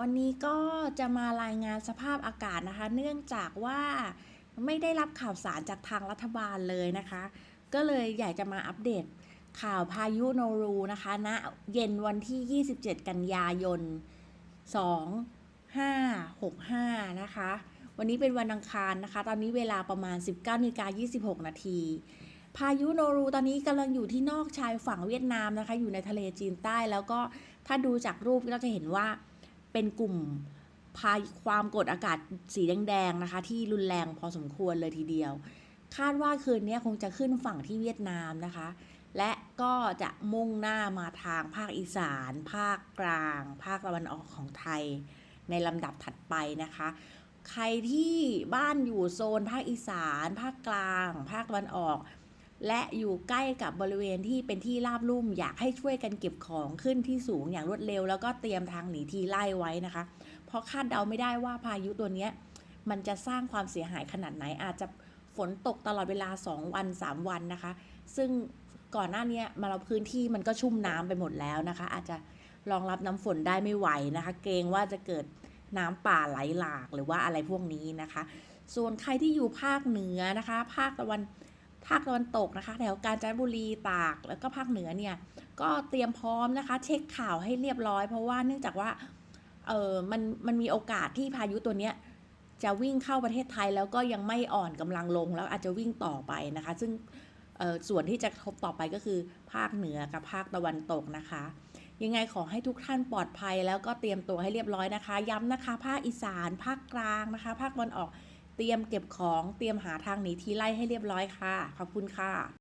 วันนี้ก็จะมารายงานสภาพอากาศนะคะ เนื่องจากว่าไม่ได้รับข่าวสารจากทางรัฐบาลเลยนะคะ ก็เลยอยากจะมาอัปเดตข่าวพายุโนรูนะคะณนะเย็นวันที่ 27 กันยายน 2565 นะคะ วันนี้เป็นวันอังคารนะคะ ตอนนี้เวลาประมาณ 19นาฬิกา26 นาทีพายุโนรูตอนนี้กำลังอยู่ที่นอกชายฝั่งเวียดนามนะคะ อยู่ในทะเลจีนใต้แล้วก็ถ้าดูจากรูปก็จะเห็นว่า เป็นกลุ่มพาความกดอากาศสีแดงๆนะคะ ที่รุนแรงพอสมควรเลยทีเดียว คาดว่าคืนนี้คงจะขึ้นฝั่งที่เวียดนามนะคะ และก็จะมุ่งหน้ามาทางภาคอีสาน ภาคกลาง ภาคตะวันออกของไทย ในลำดับถัดไปนะคะ ใครที่บ้านอยู่โซนภาคอีสาน ภาคกลาง ภาคตะวันออก และอยู่ใกล้กับบริเวณที่เป็นที่ราบลุ่ม อยากให้ช่วยกันเก็บของขึ้นที่สูงอย่างรวดเร็ว แล้วก็เตรียมทางหนีทีไล่ไว้นะคะ เพราะคาดเดาไม่ได้ว่าพายุตัวนี้มันจะสร้างความเสียหายขนาดไหนอาจจะฝนตกตลอดเวลา 2 วัน 3 วันนะคะ ซึ่งก่อนหน้านี้มาเราพื้นที่มันก็ชุ่มน้ำไปหมดแล้วนะคะ อาจจะรองรับน้ำฝนได้ไม่ไหวนะคะ เกรงว่าจะเกิดน้ำป่าไหลหลากหรือว่าอะไรพวกนี้นะคะ ส่วนใครที่อยู่ภาคเหนือนะคะ ภาคตะวัน ภาคตะวันตกนะคะแถวกาญจนบุรีตากแล้วก็ภาคเหนือเนี่ยก็เตรียมพร้อมนะคะ เช็คข่าวให้เรียบร้อย เพราะว่าเนื่องจากว่าเออมันมันมีโอกาสที่พายุตัวเนี้ยจะวิ่งเข้าประเทศไทยแล้วก็ยังไม่อ่อนกำลังลงแล้วอาจจะวิ่งต่อไปนะคะ ซึ่งส่วนที่จะทบต่อไปก็คือ ภาคเหนือกับภาคตะวันตกนะคะ ยังไงขอให้ทุกท่านปลอดภัยแล้วก็เตรียมตัวให้เรียบร้อยนะคะ ย้ำนะคะ ภาคอีสาน ภาคกลางนะคะ ภาคตะวันออก เตรียมเก็บของเตรียมหาทางหนีทีไล่ให้เรียบร้อยค่ะ ขอบคุณค่ะ